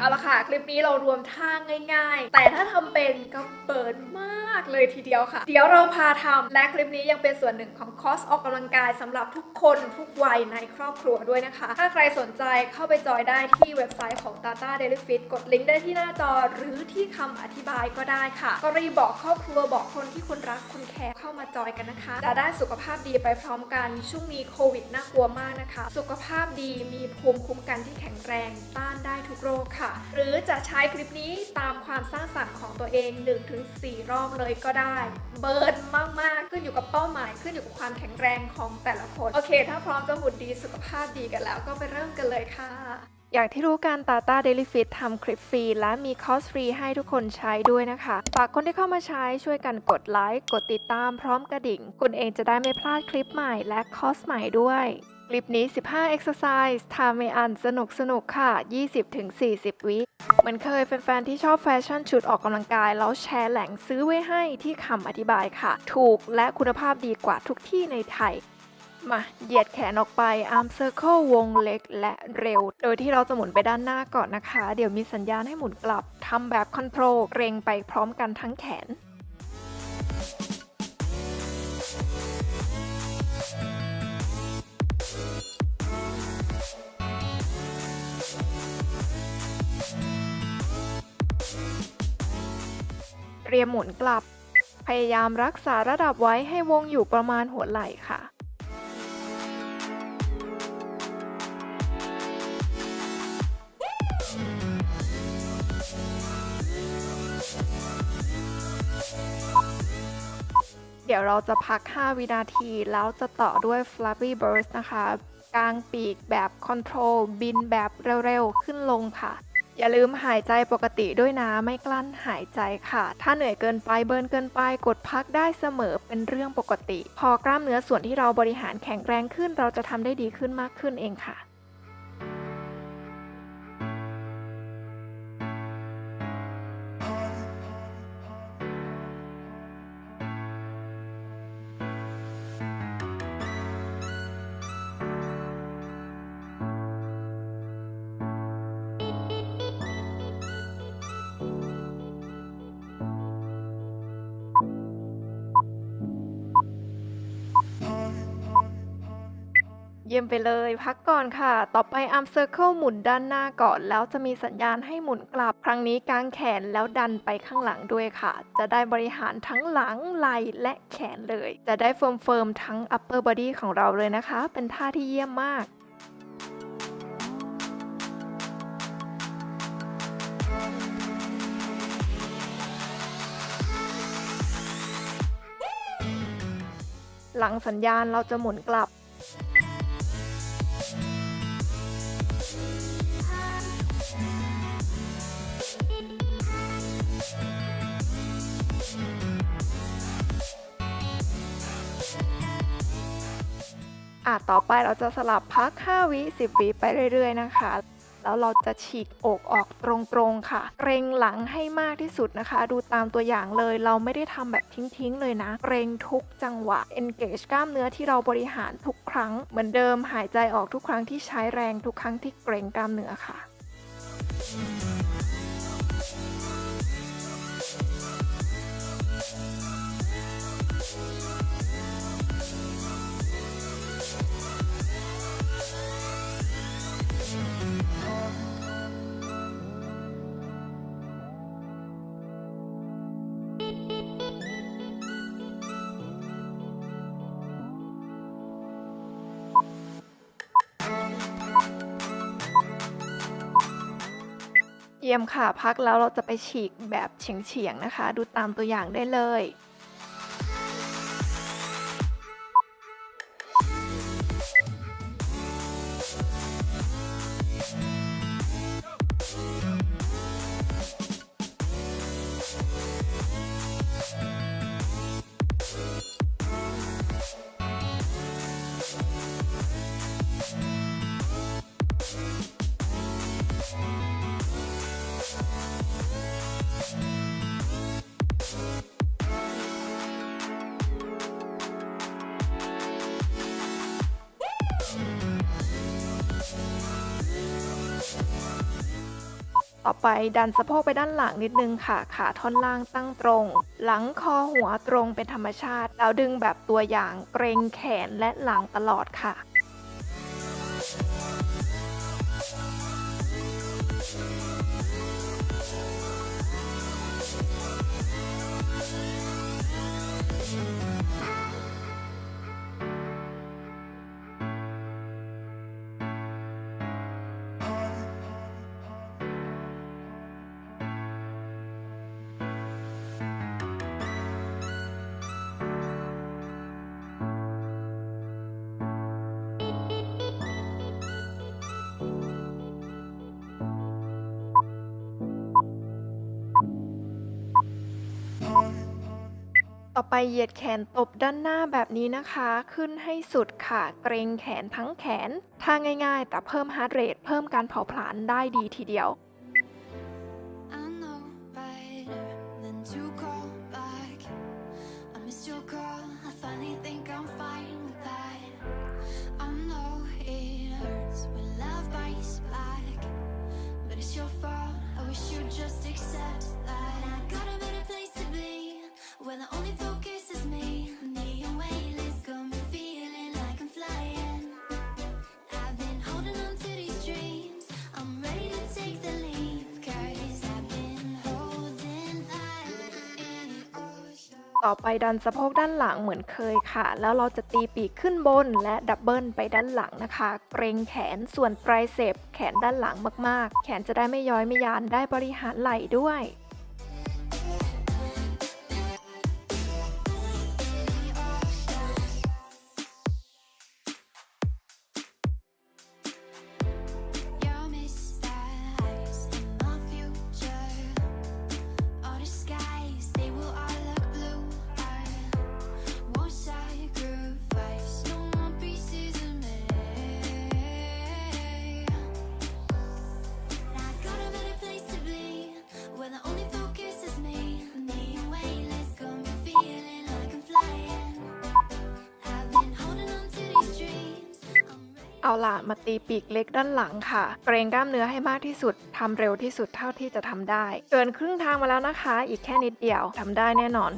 เอาละค่ะ คลิปนี้เรารวมท่าง่าย ๆ แต่ถ้าทำเป็นก็เปิดมากเลยทีเดียวค่ะ เดี๋ยวเราพาทำและคลิปนี้ยังเป็นส่วนหนึ่งของคอร์สออกกำลังกายสำหรับทุกคนทุกวัยในครอบครัวด้วยนะคะ ถ้าใครสนใจเข้าไปจอยได้ที่เว็บไซต์ของ Tata Daily Fit กดลิงก์ได้ที่หน้าจอหรือที่คำอธิบายก็ได้ค่ะ ก็รีบบอกครอบครัวบอกคนที่คุณรักคุณแคร์เข้ามาจอยกันนะคะ จะได้สุขภาพดีไปพร้อมกันช่วงนี้โควิดน่ากลัวมากนะคะ สุขภาพดีมีภูมิคุ้มกันที่แข็งแรงต้านได้ทุกโรคค่ะหรือจะใช้คลิปนี้ตามความสร้างสรรค์ของตัวเอง 1-4 รอบเลยก็ได้ เบิร์นมาก ๆ ขึ้นอยู่กับเป้าหมายขึ้นอยู่กับความแข็งแรงของแต่ละคน โอเค ถ้าพร้อมจะหุ่นดีสุขภาพดีกันแล้วก็ไปเริ่มกันเลยค่ะอย่างที่รู้กัน Tata Daily Fit ทำคลิปฟรี และมีคอร์สฟรีให้ทุกคนใช้ด้วยนะคะ ฝากคนที่เข้ามาใช้ช่วยกันกดไลค์ กดติดตามพร้อมกระดิ่ง คุณเองจะได้ไม่พลาดคลิปใหม่และคอร์สใหม่ด้วย คลิปนี้ 15 exercise ทำไม่อันสนุกสนุกค่ะ 20-40 วิเหมือนเคยแฟนๆ ที่ชอบแฟชั่นชุดออกกำลังกาย แล้วแชร์แหล่งซื้อไว้ให้ที่คำอธิบายค่ะ ถูกและคุณภาพดีกว่าทุกที่ในไทย มาเหยียดแขนออกไป arm circle วงเล็กและเร็ว โดยที่เราจะหมุนไปด้านหน้าก่อนนะคะ เดี๋ยวมีสัญญาณให้หมุนกลับทำแบบคอนโทรลเกรงไปพร้อมกันทั้งแขน เรียมหมุนกลับ พยายามรักษาระดับไว้ให้วงอยู่ประมาณหัวไหล่ค่ะเดี๋ยวเราจะพัก 5 วินาที แล้วจะต่อด้วย Flappy Burst นะคะกางปีกแบบคอนโทรลบินแบบเร็ว ๆ ขึ้นลงค่ะ อย่าลืมหายใจปกติด้วยนะไม่กลั้นหายใจค่ะ ถ้าเหนื่อยเกินไปเบิร์นเกินไปกดพักได้เสมอเป็นเรื่องปกติ พอกล้ามเนื้อส่วนที่เราบริหารแข็งแรงขึ้น เราจะทำได้ดีขึ้นมากขึ้นเองค่ะ เยี่ยมไปเลย พักก่อนค่ะ ต่อไป arm circle หมุนด้านหน้าก่อน แล้วจะมีสัญญาณให้หมุนกลับ ครั้งนี้กางแขนแล้วดันไปข้างหลังด้วยค่ะ จะได้บริหารทั้งหลังไหล่และแขนเลย จะได้เฟิร์มเฟิร์มๆทั้ง upper body ของเราเลยนะคะ เป็นท่าที่เยี่ยมมากหลังสัญญาณเราจะหมุนกลับ อะต่อไปเราจะสลับพัก 5 วิ 10 วิไปเรื่อยๆนะคะ แล้วเราจะฉีกอกออกตรงๆค่ะ เกรงหลังให้มากที่สุดนะคะ ดูตามตัวอย่างเลย เราไม่ได้ทำแบบทิ้งๆเลยนะ เกรงทุกจังหวะ engage กล้ามเนื้อที่เราบริหารทุกครั้ง เหมือนเดิมหายใจออกทุกครั้งที่ใช้แรงทุกครั้งที่เกรงกล้ามเนื้อค่ะ ทียมค่ะ พักแล้วเราจะไปฉีกแบบเฉียงๆนะคะ ดูตามตัวอย่างได้เลย ต่อไปดันสะโพกไปด้านหลังนิดนึงค่ะ ขาท่อนล่างตั้งตรง หลังคอหัวตรงเป็นธรรมชาติ แล้วดึงแบบตัวอย่างเกรงแขนและหลังตลอดค่ะ ไปเหยียดแขนตบด้านหน้าแบบนี้นะคะ ขึ้นให้สุดค่ะเกรงแขนทั้งแขนท่าง่ายๆ แต่เพิ่มฮาร์ดเรทเพิ่มการเผาผลาญได้ดีทีเดียว ต่อไปดันสะโพกด้านหลังเหมือนเคยค่ะ แล้วเราจะตีปีกขึ้นบนและดับเบิลไปด้านหลังนะคะ เกรงแขนส่วนปลายเสพแขนด้านหลังมากๆ แขนจะได้ไม่ย้อยไม่ยานได้บริหารไหล่ด้วย เอาล่ะมาตีปีกเล็กด้านหลังค่ะ เกรงกล้ามเนื้อให้มากที่สุดทำเร็วที่สุดเท่าที่จะทำได้ เกินครึ่งทางมาแล้วนะคะ อีกแค่นิดเดียวทำได้แน่นอน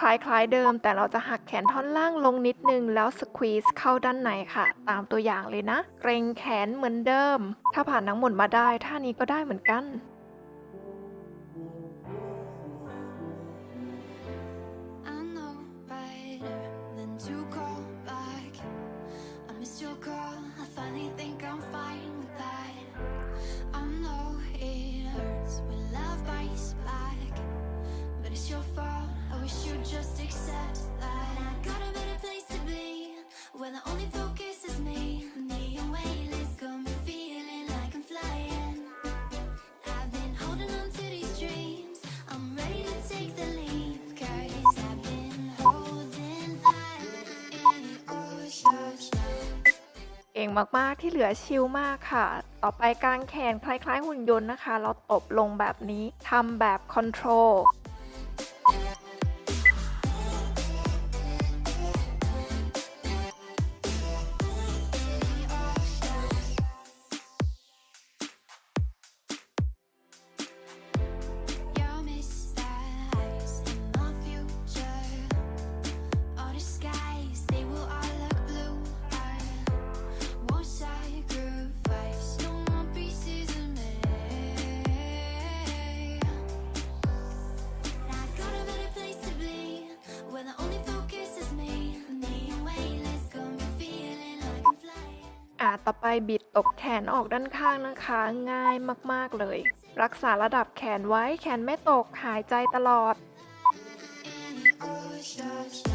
คล้ายๆเดิม แต่เราจะหักแขนท่อนล่างลงนิดนึง แล้วสควีซเข้าด้านในค่ะ ตามตัวอย่างเลยนะ เกรงแขนเหมือนเดิม ถ้าผ่านทั้งหมดมาได้ท่านี้ก็ได้เหมือนกัน ก่งมากๆที่เหลือชิลมากค่ะ ต่อไปกางแขนคล้ายๆหุ่นยนต์นะคะ เราตบลงแบบนี้ทำแบบคอนโทรล ต่อไปบิดตกแขนออกด้านข้างนะคะ ง่ายมาก ๆ เลย รักษาระดับแขนไว้แขนไม่ตกหายใจตลอด In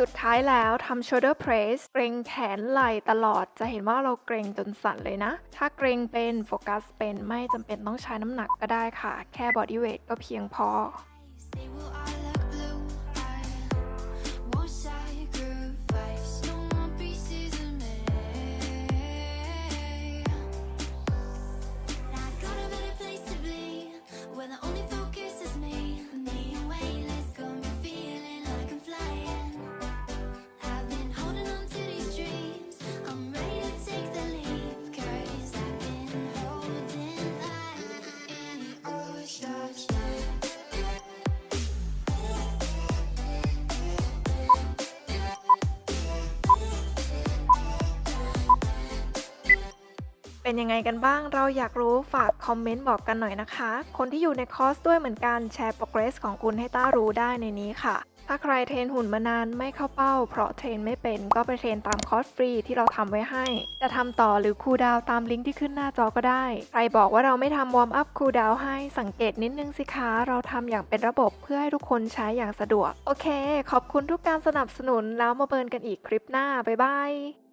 สุดท้ายแล้วทำ shoulder press เกรงแขนไหล่ตลอด จะเห็นว่าเราเกรงจนสั่นเลยนะ ถ้าเกรงเป็นโฟกัสเป็นไม่จำเป็นต้องใช้น้ำหนักก็ได้ค่ะ แค่ body weight ก็เพียงพอ เป็นยังไงกันบ้างเราอยากรู้ฝากคอมเมนต์บอกกันหน่อยนะคะ คนที่อยู่ในคอร์สด้วยเหมือนกันแชร์ progress ของคุณให้ต้ารู้ได้ในนี้ค่ะ ถ้าใครเทรนหุ่นมานานไม่เข้าเป้า เพราะเทรนไม่เป็นก็ไปเทรนตามคอร์สฟรีที่เราทำไว้ให้ จะทำต่อหรือคูลดาวตามลิงก์ที่ขึ้นหน้าจอก็ได้ ใครบอกว่าเราไม่ทำวอร์มอัพคูลดาวให้สังเกตนิดนึงสิคะเราทำอย่างเป็นระบบเพื่อให้ทุกคนใช้อย่างสะดวก โอเค ขอบคุณทุกการสนับสนุนแล้วมาเบิร์นกันอีกคลิปหน้าบ๊ายบาย